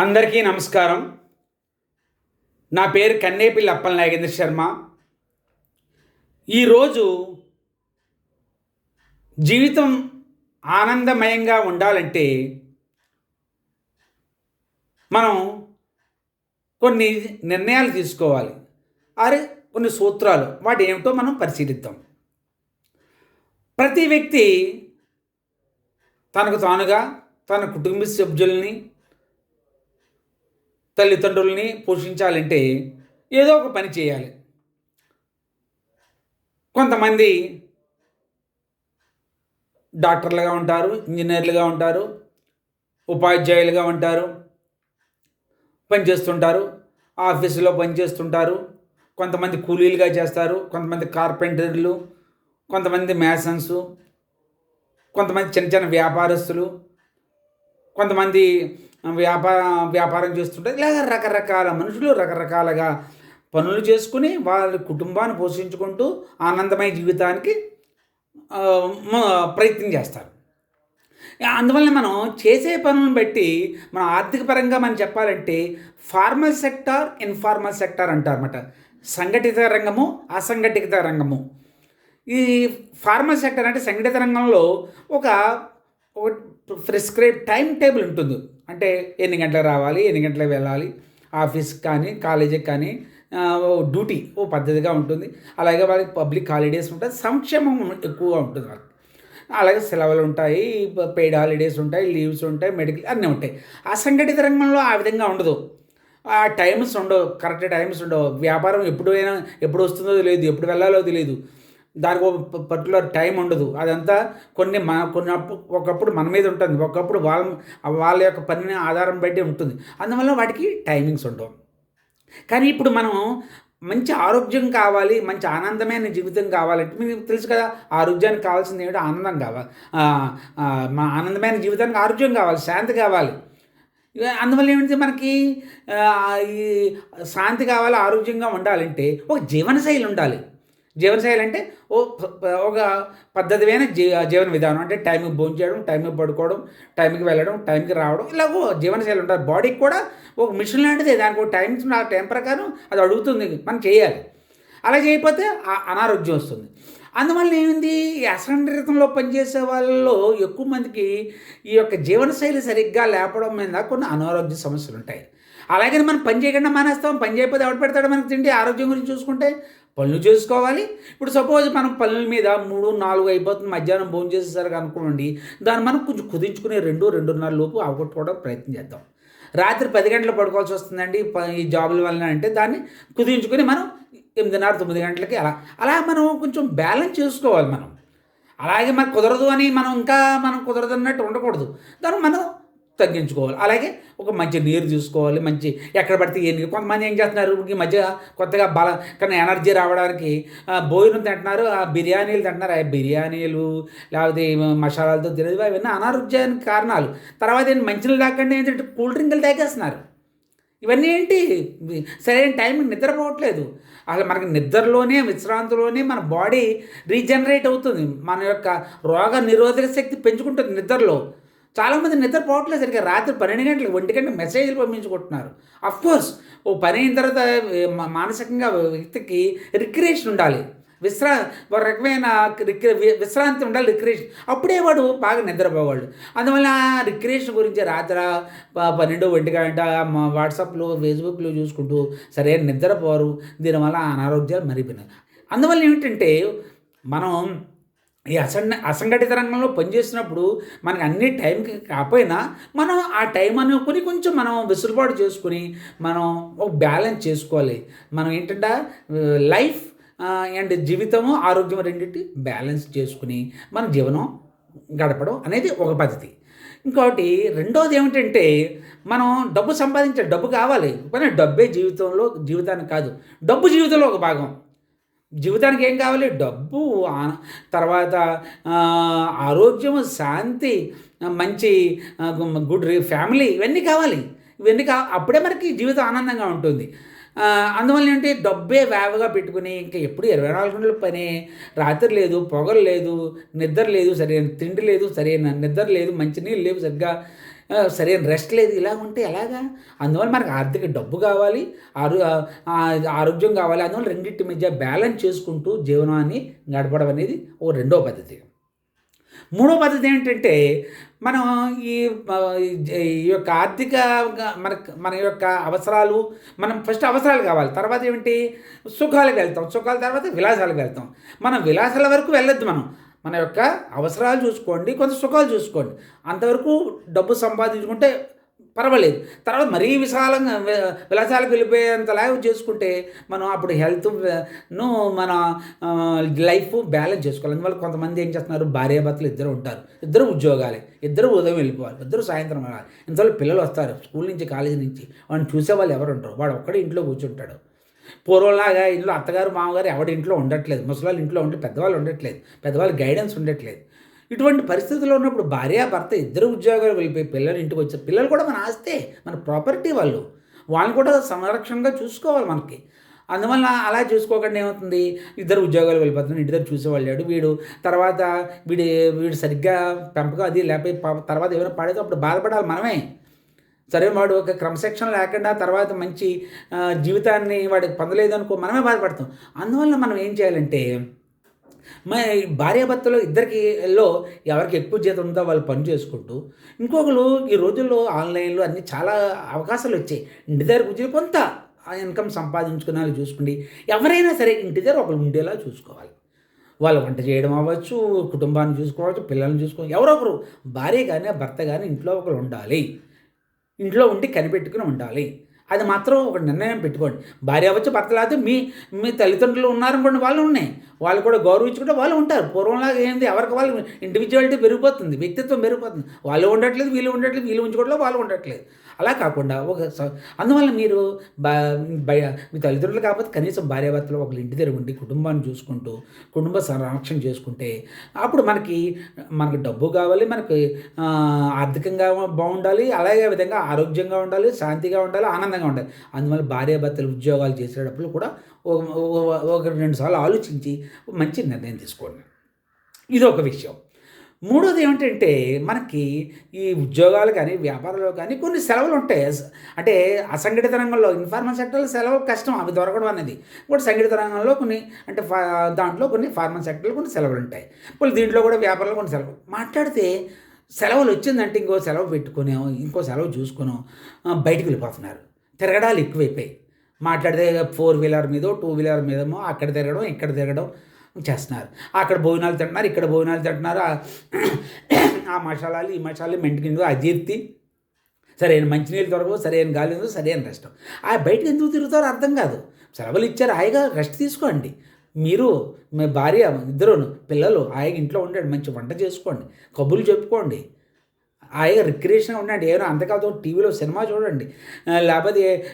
అందరికీ నమస్కారం. నా పేరు కన్నేపిల్లి అప్పల నాగేంద్ర శర్మ. ఈరోజు జీవితం ఆనందమయంగా ఉండాలంటే మనం కొన్ని నిర్ణయాలు తీసుకోవాలి. అరే కొన్ని సూత్రాలు వాటి ఏమిటో మనం పరిశీలిద్దాం. ప్రతి వ్యక్తి తనకు తానుగా తన కుటుంబ సభ్యుల్ని తల్లిదండ్రుల్ని పోషించాలంటే ఏదో ఒక పని చేయాలి. కొంతమంది డాక్టర్లుగా ఉంటారు ఇంజనీర్లుగా ఉంటారు ఉపాధ్యాయులుగా ఉంటారు పనిచేస్తుంటారు ఆఫీసులో పనిచేస్తుంటారు కొంతమంది కూలీలుగా చేస్తారు కొంతమంది కార్పెంటర్లు కొంతమంది మేసన్స్ కొంతమంది చిన్న చిన్న వ్యాపారస్తులు కొంతమంది వ్యాపార వ్యాపారం చేస్తుంటారు ఇలాగ రకరకాల మనుషులు రకరకాలుగా పనులు చేసుకుని వాళ్ళ కుటుంబాన్ని పోషించుకుంటూ ఆనందమైన జీవితానికి ప్రయత్నం చేస్తారు. అందువల్ల మనం చేసే పనులను బట్టి మన ఆర్థిక పరంగా మనం చెప్పాలంటే ఫార్మల్ సెక్టార్ ఇన్ఫార్మల్ సెక్టార్ అంటారన్నమాట. సంఘటిత రంగము అసంఘటిత రంగము. ఈ ఫార్మల్ సెక్టర్ అంటే సంఘటిత రంగంలో ఒక ఒక ప్రిస్క్రైబ్ టైం టేబుల్ ఉంటుంది. అంటే ఎన్ని గంటలకు రావాలి ఎన్ని గంటలకు వెళ్ళాలి ఆఫీస్కి కానీ కాలేజీకి కానీ ఓ డ్యూటీ ఓ పద్ధతిగా ఉంటుంది. అలాగే వాళ్ళకి పబ్లిక్ హాలిడేస్ ఉంటాయి సంక్షేమం ఎక్కువగా ఉంటుంది వాళ్ళకి. అలాగే సెలవులు ఉంటాయి పెయిడ్ హాలిడేస్ ఉంటాయి లీవ్స్ ఉంటాయి మెడికల్ అన్నీ ఉంటాయి. అసంఘటిత రంగంలో ఆ విధంగా ఉండదు. ఆ టైమ్స్ ఉండవు కరెక్ట్ టైమ్స్ ఉండవు. వ్యాపారం ఎప్పుడు అయినా ఎప్పుడు వస్తుందో తెలియదు ఎప్పుడు వెళ్ళాలో తెలియదు. దానికి ఒక పర్టికులర్ టైం ఉండదు. అదంతా కొన్ని మన కొన్ని అప్పు- ఒకప్పుడు మన మీద ఉంటుంది. ఒకప్పుడు వాళ్ళ వాళ్ళ యొక్క పనిని ఆధారం బట్టి ఉంటుంది. అందువల్ల వాటికి టైమింగ్స్ ఉండవు. కానీ ఇప్పుడు మనం మంచి ఆరోగ్యం కావాలి మంచి ఆనందమైన జీవితం కావాలంటే మీకు తెలుసు కదా ఆరోగ్యానికి కావాల్సింది ఏమిటో? ఆనందం కావాలి. మా ఆనందమైన జీవితానికి ఆరోగ్యం కావాలి శాంతి కావాలి. అందువల్ల ఏమిటి మనకి? ఈ శాంతి కావాలి ఆరోగ్యంగా ఉండాలంటే ఒక జీవనశైలి ఉండాలి. జీవనశైలి అంటే ఓ ఒక పద్ధతిమైన జీ జీవన విధానం. అంటే టైంకి భోజనం చేయడం టైంకి పడుకోవడం టైంకి వెళ్ళడం టైంకి రావడం ఇలాగో జీవనశైలి ఉంటుంది. బాడీకి కూడా ఒక మిషన్ లాంటిది. దానికి ఒక టైం ఆ టైం ప్రకారం అది అడుగుతుంది. మనం చేయాలి. అలా చేయకపోతే అనారోగ్యం వస్తుంది. అందువల్ల ఏమైంది? ఈ అసంఘటితంలో పనిచేసే వాళ్ళలో ఎక్కువ మందికి ఈ యొక్క జీవనశైలి సరిగ్గా లేపడం మీద కొన్ని అనారోగ్య సమస్యలు ఉంటాయి. అలాగే మనం పని చేయకుండా మానేస్తాం. పని చేయకపోతే ఎవడు పెడతాడు మనకు తిండి? ఆరోగ్యం గురించి చూసుకుంటే పనులు చేసుకోవాలి. ఇప్పుడు సపోజ్ మనం పనుల మీద మూడు నాలుగు అయిపోతుంది మధ్యాహ్నం భోజనం చేసేసరికి అనుకోండి దాన్ని మనం కొంచెం కుదించుకునే రెండు రెండున్నర లోపు అవగొట్టుకోవడం ప్రయత్నం చేద్దాం. రాత్రి పది గంటలు పడుకోవాల్సి వస్తుందండి ఈ జాబుల వలన అంటే దాన్ని కుదించుకుని మనం ఎనిమిదిన్నర తొమ్మిది గంటలకి అలా అలా మనం కొంచెం బ్యాలెన్స్ చేసుకోవాలి మనం. అలాగే మనకు కుదరదు అని మనం ఇంకా మనం కుదరదు అన్నట్టు ఉండకూడదు. దాన్ని మనం తగ్గించుకోవాలి. అలాగే ఒక మంచి నీరు తీసుకోవాలి మంచి ఎక్కడ పడితే ఏ నీరు. కొంతమంది ఏం చేస్తున్నారు? ఈ మధ్య కొత్తగా బల కానీ ఎనర్జీ రావడానికి భోజనం తింటున్నారు ఆ బిర్యానీలు తింటున్నారు. ఆ బిర్యానీలు లేకపోతే మసాలాలతో తినేది ఇవన్నీ అనారోగ్యానికి కారణాలు. తర్వాత ఏంటి? మంచినీళ్ళు తాకండి ఏంటంటే కూల్ డ్రింకులు తాగేస్తున్నారు. ఇవన్నీ ఏంటి? సరైన టైం నిద్రపోవట్లేదు అసలు మనకి నిద్రలోనే విశ్రాంతిలోనే మన బాడీ రీజనరేట్ అవుతుంది. మన యొక్క రోగ నిరోధక శక్తి పెంచుకుంటుంది నిద్రలో. చాలామంది నిద్రపోవట్లేదు సరిగ్గా. రాత్రి పన్నెండు గంటలకు ఒంటి గంట మెసేజ్లు పంపించుకుంటున్నారు. కోర్స్ ఓ పని అయిన తర్వాత మానసికంగా వ్యక్తికి రిక్రియేషన్ ఉండాలి. విశ్రా ఒక రకమైన రిక్రి విశ్రాంతి ఉండాలి రిక్రియేషన్ అప్పుడే వాడు బాగా నిద్రపోవాడు. అందువల్ల రిక్రియేషన్ గురించి రాత్రి ప- పన్నెండు ఒంటి గంట వాట్సాప్లో ఫేస్బుక్లో చూసుకుంటూ సరైన నిద్రపోరు. దీనివల్ల అనారోగ్యాలు మరిపోయినాయి. అందువల్ల ఏమిటంటే మనం ఈ అసంఘ అసంఘటిత రంగంలో పనిచేసినప్పుడు మనకి అన్ని టైంకి కాకపోయినా మనం ఆ టైం అనుకుని కొంచెం మనం వెసులుబాటు చేసుకుని మనం ఒక బ్యాలెన్స్ చేసుకోవాలి. మనం ఏంటంటే లైఫ్ అండ్ జీవితము ఆరోగ్యం రెండింటి బ్యాలెన్స్ చేసుకుని మన జీవనం గడపడం అనేది ఒక పద్ధతి. ఇంకోటి రెండోది ఏమిటంటే మనం డబ్బు సంపాదించే డబ్బు కావాలి. కానీ డబ్బే జీవితంలో జీవితానికి కాదు. డబ్బు జీవితంలో ఒక భాగం. జీవితానికి ఏం కావాలి? డబ్బు తర్వాత ఆరోగ్యం ఆరోగ్యము శాంతి మంచి గుడ్ ఫ్యామిలీ ఇవన్నీ కావాలి. ఇవన్నీ కా అప్పుడే మనకి జీవితం ఆనందంగా ఉంటుంది. అందువల్ల ఏంటి? డబ్బే వేవగా పెట్టుకుని ఇంకా ఎప్పుడు ఇరవై నాలుగు గంటల పని రాత్రి లేదు పొగలు లేదు నిద్ర లేదు సరైన తిండి లేదు సరైన నిద్ర లేదు మంచినీళ్ళు లేవు సరిగ్గా సరైన రెస్ట్ లేదు. ఇలా ఉంటే ఎలాగా? అందువల్ల మనకు ఆర్థిక డబ్బు కావాలి ఆరో ఆరోగ్యం కావాలి. అందువల్ల రెండింటి మధ్య బ్యాలెన్స్ చేసుకుంటూ జీవనాన్ని గడపడం అనేది ఓ రెండో పద్ధతి. మూడో పద్ధతి ఏంటంటే మనం ఈ ఈ యొక్క ఆర్థిక మన మన యొక్క అవసరాలు మనం ఫస్ట్ అవసరాలు కావాలి. తర్వాత ఏమిటి? సుఖాలకు వెళ్తాం. సుఖాల తర్వాత విలాసాలకు వెళ్తాం. మనం విలాసాల వరకు వెళ్ళొద్దు మనం. మన యొక్క అవసరాలు చూసుకోండి కొంత సుఖాలు చూసుకోండి. అంతవరకు డబ్బు సంపాదించుకుంటే పర్వాలేదు. తర్వాత మరీ విశాలంగా విలాసాలకు వెళ్ళిపోయేంత లైవ్ చేసుకుంటే మనం అప్పుడు హెల్త్ను మన లైఫ్ బ్యాలెన్స్ చేసుకోవాలి. అందువల్ల కొంతమంది ఏం చేస్తున్నారు? భార్యాభర్తలు ఇద్దరు ఉంటారు. ఇద్దరు ఉద్యోగాలే. ఇద్దరు ఉదయం వెళ్ళిపోవాలి. ఇద్దరు సాయంత్రం వెళ్ళాలి ఇంతలో పిల్లలు వస్తారు. స్కూల్ నుంచి కాలేజీ నుంచి. వాడిని చూసే వాళ్ళు ఎవరు ఉంటారు వాడు ఒక్కడే ఇంట్లో కూర్చుంటాడు. పూర్వంలాగా ఇంట్లో అత్తగారు మామగారు ఎవడి ఇంట్లో ఉండట్లేదు. ముసలాళ్ళు ఇంట్లో ఉంటే పెద్దవాళ్ళు ఉండట్లేదు. పెద్దవాళ్ళు గైడెన్స్ ఉండట్లేదు. ఇటువంటి పరిస్థితుల్లో ఉన్నప్పుడు భార్య భర్త ఇద్దరు ఉద్యోగాలు వెళ్ళిపోయి పిల్లలు ఇంటికి వచ్చారు పిల్లలు కూడా మన ఆస్తే మన ప్రాపర్టీ వాళ్ళు. వాళ్ళని కూడా సంరక్షణగా చూసుకోవాలి మనకి. అందువల్ల అలా చూసుకోకుండా ఏమవుతుంది? ఇద్దరు ఉద్యోగాలు వెళ్ళిపోతున్నారు. ఇంటి దగ్గర వీడు. తర్వాత వీడి వీడు సరిగ్గా పెంపకం అది లేకపోతే తర్వాత ఏమైనా పాడేదో అప్పుడు బాధపడాలి మనమే. సరే వాడు ఒక క్రమశిక్షణ లేకుండా తర్వాత మంచి జీవితాన్ని వాడికి పొందలేదు అనుకో మనమే బాధపడతాం. అందువల్ల మనం ఏం చేయాలంటే మా భార్యాభర్తలు ఇద్దరికి లో ఎవరికి ఎక్కువ జీతం ఉందో వాళ్ళు పని చేసుకుంటూ ఇంకొకరు ఈ రోజుల్లో ఆన్లైన్లో అన్ని చాలా అవకాశాలు వచ్చాయి. ఇంటి దగ్గర కూర్చొని కొంత ఆ ఇన్కమ్ సంపాదించుకునేలా చూసుకోండి. ఎవరైనా సరే ఇంటి దగ్గర ఒకరు ఉండేలా చూసుకోవాలి. వాళ్ళు వంట చేయడం అవ్వచ్చు కుటుంబాన్ని చూసుకోవచ్చు పిల్లల్ని చూసుకోవచ్చు ఎవరో ఒకరు భార్య కానీ భర్త కానీ ఇంట్లో ఒకరు ఉండాలి. ఇంట్లో ఉండి కనిపెట్టుకుని ఉండాలి. అది మాత్రం ఒక నిర్ణయం పెట్టుకోండి. భార్య అవ్వచ్చు భర్త లేకపోతే మీ మీ తల్లిదండ్రులు ఉన్నారనుకోండి వాళ్ళు ఉన్నాయి. వాళ్ళు కూడా గౌరవించుకుంటే వాళ్ళు ఉంటారు. పూర్వంలాగా ఏంది? ఎవరికి వాళ్ళు ఇండివిజువాలిటీ పెరిగిపోతుంది వ్యక్తిత్వం పెరిగిపోతుంది. వాళ్ళు ఉండట్లేదు వీళ్ళు ఉండట్లేదు వీళ్ళు ఉంచుకోవట్లేదు వాళ్ళు ఉండట్లేదు. అలా కాకుండా ఒక స- అందువల్ల మీరు మీ తల్లిదండ్రులు కాకపోతే కనీసం భార్యాభర్తలు ఒకరి ఇంటి దగ్గర ఉండి కుటుంబాన్ని చూసుకుంటూ కుటుంబ సంరక్షణ చేసుకుంటే అప్పుడు మనకి మనకి డబ్బు కావాలి మనకి ఆర్థికంగా బాగుండాలి అలాగే విధంగా ఆరోగ్యంగా ఉండాలి శాంతిగా ఉండాలి ఆనందంగా ఉండాలి. అందువల్ల భార్యాభర్తలు ఉద్యోగాలు చేసేటప్పుడు కూడా ఒక- ఒక రెండు సార్లు ఆలోచించి మంచి నిర్ణయం తీసుకోండి. ఇది ఒక విషయం. మూడోది ఏమిటంటే మనకి ఈ ఉద్యోగాలు కానీ వ్యాపారాలు కానీ కొన్ని సెలవులు ఉంటాయి. అంటే అసంఘటిత రంగంలో ఇన్ఫార్మల్ సెక్టర్లో సెలవు కష్టం అవి దొరకడం అనేది. కూడా సంఘటిత రంగంలో కొన్ని అంటే దాంట్లో కొన్ని ఫార్మల్ సెక్టర్లో కొన్ని సెలవులు ఉంటాయి. ఇప్పుడు దీంట్లో కూడా వ్యాపారంలో కొన్ని సెలవులు మాట్లాడితే సెలవులు వచ్చిందంటే ఇంకో సెలవు పెట్టుకుని ఇంకో సెలవు చూసుకుని బయటకు వెళ్ళిపోతున్నారు. తిరగడాలు ఎక్కువైపోయాయి. మాట్లాడితే ఫోర్ వీలర్ మీదో టూ వీలర్ మీదమో అక్కడ తిరగడం ఇక్కడ తిరగడం చేస్తున్నారు. అక్కడ భోజనాలు తింటున్నారు ఇక్కడ భోజనాలు తింటున్నారు? ఆ- ఆ మసాలాలు ఈ మసాలాలు మెంటికిందో అజీర్తి సరైన మంచినీళ్ళు దొరకవు సరైన గాలి ఉందో సరైన రెస్ట్. ఆ బయటకు ఎందుకు తిరుగుతారో అర్థం కాదు. సెలవులు ఇచ్చారు హాయిగా రెస్ట్ తీసుకోండి. మీరు మీ భార్య ఇద్దరును పిల్లలు హాయిగా ఇంట్లో ఉండండి మంచి వంట చేసుకోండి కబుర్లు చెప్పుకోండి. హాయిగా రిక్రియేషన్ ఉండండి. ఏమైనా అంతకాదు టీవీలో సినిమా చూడండి. లేకపోతే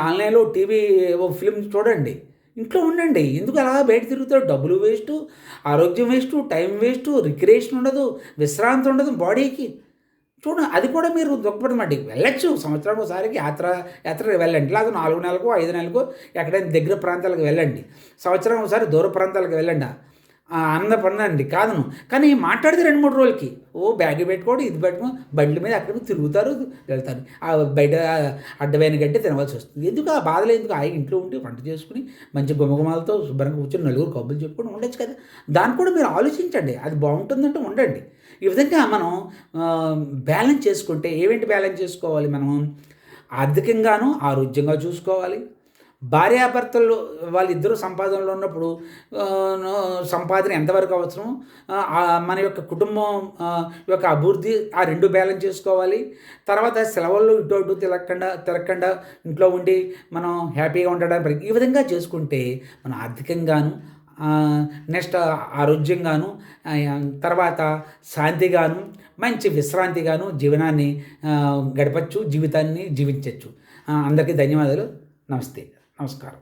ఆన్లైన్లో టీవీ ఓ ఫిల్మ్ చూడండి. ఇంట్లో ఉండండి. ఎందుకు అలా బయట తిరుగుతారు? డబ్బులు వేస్ట్ ఆరోగ్యం వేస్ట్ టైం వేస్ట్ రిక్రియేషన్ ఉండదు విశ్రాంతి ఉండదు బాడీకి. చూడండి అది కూడా మీరు దుఃఖపడమండి వెళ్ళచ్చు సంవత్సరం ఒకసారికి యాత్ర యాత్ర వెళ్ళండి. లేదా నాలుగు నెలలకు ఐదు నెలలకు ఎక్కడైనా దగ్గర ప్రాంతాలకు వెళ్ళండి. సంవత్సరం ఒకసారి దూర ప్రాంతాలకు వెళ్ళండి. ఆనందపడదండి కాదును కానీ మాట్లాడితే రెండు మూడు రోజులకి. ఓ బ్యాగ్ పెట్టుకోడు ఇది పెట్టుకో బండ్ల మీద అక్కడికి తిరుగుతారు వెళ్తారు. ఆ బయట అడ్డమైన గడ్డి తినవలసి వస్తుంది. ఎందుకు ఆ బాధలు? ఎందుకు? ఆ ఇంట్లో ఉండి వంట చేసుకుని మంచి గుమగుమాలతో శుభ్రంగా కూర్చొని నలుగురు కబ్బులు చెప్పుకొని ఉండొచ్చు కదా. దాన్ని కూడా మీరు ఆలోచించండి. అది బాగుంటుందంటే ఉండండి. ఈ విధంగా మనం బ్యాలెన్స్ చేసుకుంటే ఏమేంటి బ్యాలెన్స్ చేసుకోవాలి మనం? ఆర్థికంగాను ఆరోగ్యంగా చూసుకోవాలి. భార్యాభర్తలు వాళ్ళిద్దరూ సంపాదనలో ఉన్నప్పుడు సంపాదన ఎంతవరకు అవసరం మన యొక్క కుటుంబం యొక్క అభివృద్ధి ఆ రెండు బ్యాలెన్స్ చేసుకోవాలి. తర్వాత సెలవుల్లో ఇటు అటు తిరగకుండా తిరగకుండా ఇంట్లో ఉండి మనం హ్యాపీగా ఉండడానికి ఈ విధంగా చేసుకుంటే మనం ఆర్థికంగాను నెక్స్ట్ ఆరోగ్యంగాను తర్వాత శాంతిగాను మంచి విశ్రాంతిగాను జీవనాన్ని గడపచ్చు జీవితాన్ని జీవించవచ్చు అందరికీ ధన్యవాదాలు. నమస్తే. నమస్కారం